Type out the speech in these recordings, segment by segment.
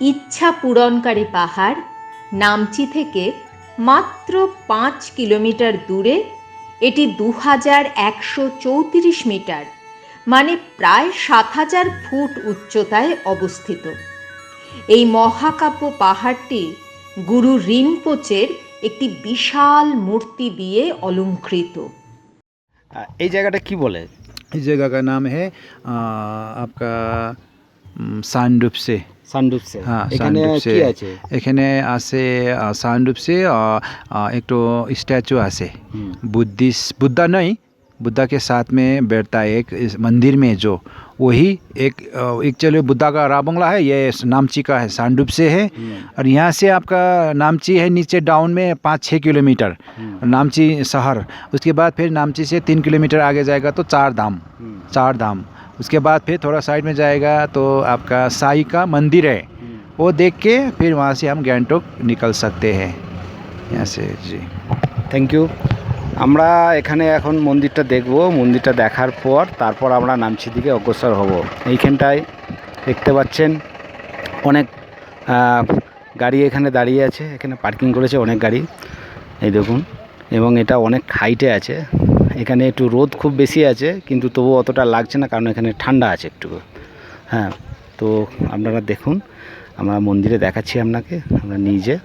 ইচ্ছা পূরণকারী পাহাড় নামচি থেকে মাত্র পাঁচ কিলোমিটার দূরে এটি দু হাজার একশো চৌত্রিশ মিটার মানে প্রায় সাত হাজার ফুট উচ্চতায় অবস্থিত এই মহাকাব্য পাহাড়টি গুরু রিনপোচের একটি বিশাল মূর্তি দিয়ে অলঙ্কৃত আহ, এই জায়গাটা কি বলে इस जगह का नाम है आ, आपका সানডুপ সে সানডুপসে হ্যাঁ এখানে কি আছে? এখানে बुद्धा के साथ में बैठता है एक मंदिर में जो वही एक चलो बुद्धा का राबंगला है ये नामची का है सांडूप से है और यहाँ से आपका नामची है नीचे डाउन में पाँच छः किलोमीटर नामची शहर उसके बाद फिर नामची से तीन किलोमीटर आगे जाएगा तो चार धाम चार धाम उसके बाद फिर थोड़ा साइड में जाएगा तो आपका साई का मंदिर है হুম। वो देख के फिर वहाँ से हम गैंगटोक निकल सकते हैं यहाँ से जी থ্যাংক ইউ আমরা এখানে এখন মন্দিরটা দেখব মন্দিরটা দেখার পর তারপর আমরা নামছি দিকে অগ্রসর হব এইখানটায় দেখতে পাচ্ছেন অনেক আহ, গাড়ি এখানে দাঁড়িয়ে আছে এখানে পার্কিং করেছে অনেক গাড়ি এই দেখুন এবং এটা অনেক হাইটে আছে এখানে একটু রোদ খুব বেশি আছে, কিন্তু তবু অতটা লাগছে না, কারণ এখানে ঠান্ডা আছে একটু। হ্যাঁ তো আপনারা দেখুন, আমরা মন্দিরে দেখাচ্ছি আপনাকে, আমরা নিজে।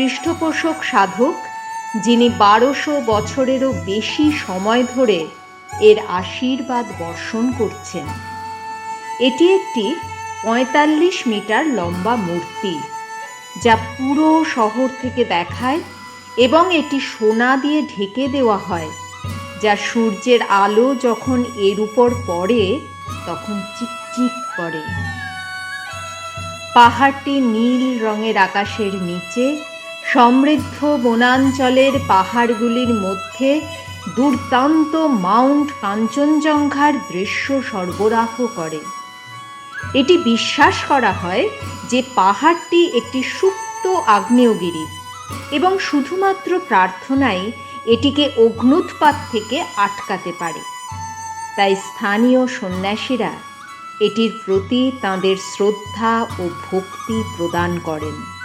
পৃষ্ঠপোষক সাধক, যিনি বারোশো বছরেরও বেশি সময় ধরে এর আশীর্বাদ বর্ষণ করছেন। এটি একটি পঁয়তাল্লিশ মিটার লম্বা মূর্তি, যা পুরো শহর থেকে দেখায় এবং এটি সোনা দিয়ে ঢেকে দেওয়া হয়, যা সূর্যের আলো যখন এর উপর পড়ে, তখন চিকচিক করে। পাহাড়টি নীল রঙের আকাশের নিচে সমৃদ্ধ বনাঞ্চলের পাহাড়গুলির মধ্যে দুর্দান্ত মাউন্ট কাঞ্চনজঙ্ঘার দৃশ্য সরবরাহ করে। এটি বিশ্বাস করা হয় যে পাহাড়টি একটি সুপ্ত আগ্নেয়গিরি এবং শুধুমাত্র প্রার্থনাই এটিকে অগ্নুৎপাত থেকে আটকাতে পারে। তাই স্থানীয় সন্ন্যাসীরা এটির প্রতি তাঁদের শ্রদ্ধা ও ভক্তি প্রদান করেন।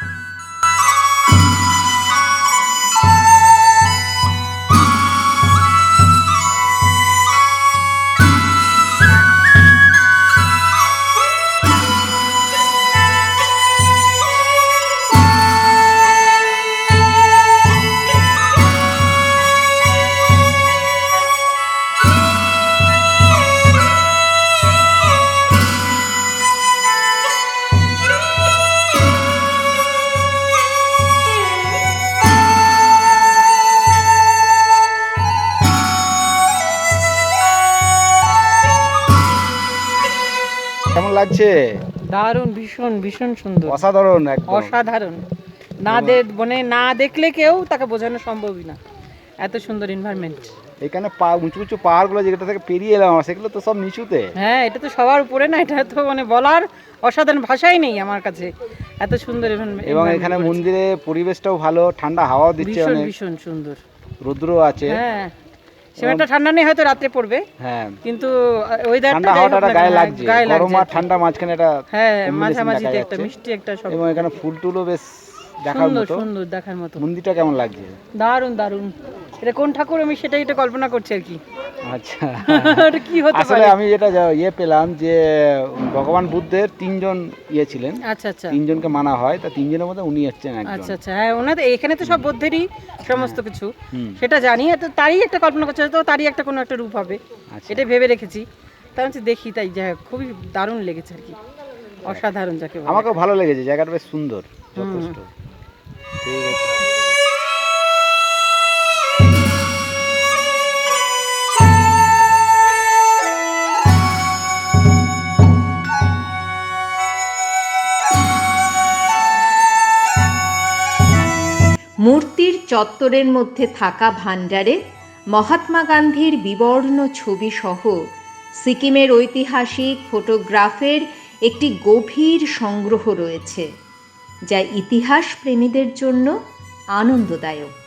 লাগছে দারুণ ভীষণ ভীষণ সুন্দর। অসাধারণ একদম। অসাধারণ। না দে মানে না দেখলে কেউ তাকে বোঝানো সম্ভবই না। এত সুন্দর এনভায়রনমেন্ট এখানে পা উঁচু উঁচু পাহাড়গুলো যেটা থেকে পেরিয়ে এলাম সেগুলো তো সব নিচুতে। হ্যাঁ এটা তো সবার উপরে না এটা তো মানে বলার অসাধারণ ভাষাই নেই আমার কাছে। এত সুন্দর এবং এখানে। মন্দিরে পরিবেশটাও ভালো ঠান্ডা হাওয়াও দিচ্ছে ভীষণ ভীষণ সুন্দর। রুদ্র আছে। হ্যাঁ। একটা ঠান্ডা নেই হয়তো রাতে পড়বে। হ্যাঁ। কিন্তু ওয়েদারটা ঠান্ডা গায়ে লাগছে। গায়ে গরম আর ঠান্ডা মাঝখানে একটা হ্যাঁ মাঝামাঝি মাঝামাঝিতে একটা মিষ্টি একটা সব। এবং এখানে ফুল টুলও বেশ দেখার সুন্দর মতো। সুন্দর দেখার মতো। মন্দিরটা কেমন লাগছে? দারুণ দারুণ। এটা কোন ঠাকুর? আমি সেটাই এটা কল্পনা করছি আর কি। আচ্ছা। কি হতে আসলে আমি যেটা যা- ইয়ে পেলাম যে ভগবান বুদ্ধের তিনজন ইয়ে ছিলেন। আচ্ছা আচ্ছা। তিনজনকে মানা হয় তা তিনজনের মধ্যে উনি হচ্ছেন আচ্ছা একজন। আচ্ছা হ্যাঁ ওনাদের এখানে তো সব বৌদ্ধেরই সমস্ত কিছু। সেটা জানি তো তারই একটা কল্পনা করছে তো তারই একটা কোনো একটা রূপ হবে। আচ্ছা। এটা ভেবে রেখেছি। তাই হচ্ছে দেখি তাই যাই হোক, খুবই দারুণ লেগেছে আর কি। অসাধারণ যাকে। আমাকেও ভালো লেগেছে জায়গাটা বেশ সুন্দর যথেষ্ট। ঠিক আছে। মূর্তির চত্বরের মধ্যে থাকা ভাণ্ডারে মহাত্মা গান্ধীর বিবর্ণ ছবি সহ সিকিমের ঐতিহাসিক ফটোগ্রাফের একটি গভীর সংগ্রহ রয়েছে, যা ইতিহাস প্রেমীদের জন্য আনন্দদায়ক।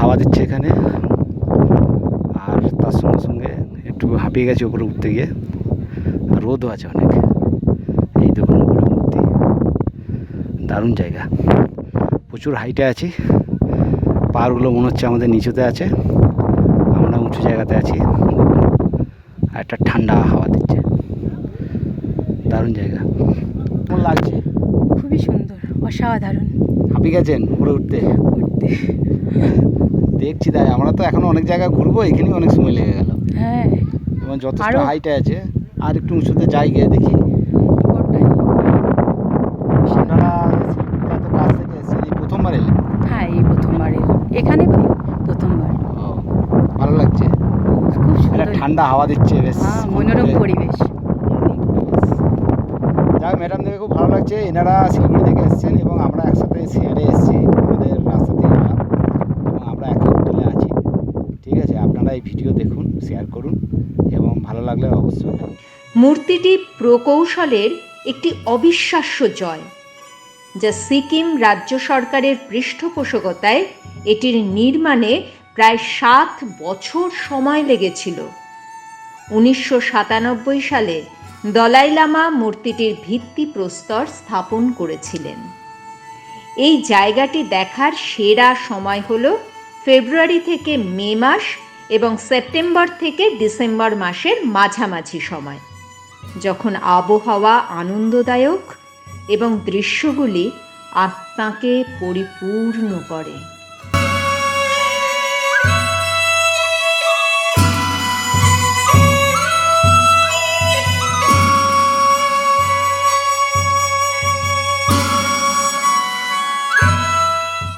হাওয়া দিচ্ছে এখানে। আর তার সঙ্গে সঙ্গে একটু হাঁপিয়ে গেছে উপরে উঠতে গিয়ে। আর রোদও আছে অনেক। এই দেখুন উপরে মূর্তি দারুণ জায়গা। প্রচুর হাইটে আছি। পাহাড়গুলো মনে হচ্ছে আমাদের নিচুতে আছে। আমরা উঁচু জায়গাতে আছি। আর একটা ঠান্ডা হাওয়া দিচ্ছে। দারুণ জায়গা। কেমন লাগছে? খুবই সুন্দর অসাধারণ। হাঁপিয়ে গেছেন উপরে উঠতে? উঠতে। দেখছি তাই আমরা তো এখনও অনেক জায়গায় ঘুরবো এখানেই অনেক সময় লেগে গেল। হ্যাঁ। এবং যথেষ্ট হাইটে আছে আর একটু উঁচুতে যাই গিয়ে দেখি। আপনারা এত কাছ থেকে এসেছেন এই প্রথমবার এলেন? হ্যাঁ এই প্রথমবার এখানে প্রথমবার। ও ভালো লাগছে? খুব সুন্দর। ঠান্ডা হাওয়া দিচ্ছে বেশ হ্যাঁ মনোরম পরিবেশ। যাক ম্যাডাম দেখে খুব ভালো লাগছে এনারা শিলিগুড়ি থেকে এসেছেন এবং আমরা একসাথে শেয়ারে এসেছি। আমাদের রাস্তাতে এলাম এবং আমরা একই হোটেলে আছি ঠিক আছে আপনারা এই ভিডিও দেখুন শেয়ার করুন এবং ভালো লাগলে অবশ্যই মূর্তিটি প্রকৌশলের একটি অবিশ্বাস্য জয়, যা সিকিম রাজ্য সরকারের পৃষ্ঠপোষকতায় এটির নির্মাণে প্রায় সাত বছর সময় লেগেছিল। উনিশশো সাতানব্বই সালে দলাই লামা মূর্তিটির ভিত্তিপ্রস্তর স্থাপন করেছিলেন। এই জায়গাটি দেখার সেরা সময় হল ফেব্রুয়ারি থেকে মে মাস এবং সেপ্টেম্বর থেকে ডিসেম্বর মাসের মাঝামাঝি সময়, যখন আবহাওয়া আনন্দদায়ক এবং দৃশ্যগুলি আত্মাকে পরিপূর্ণ করে।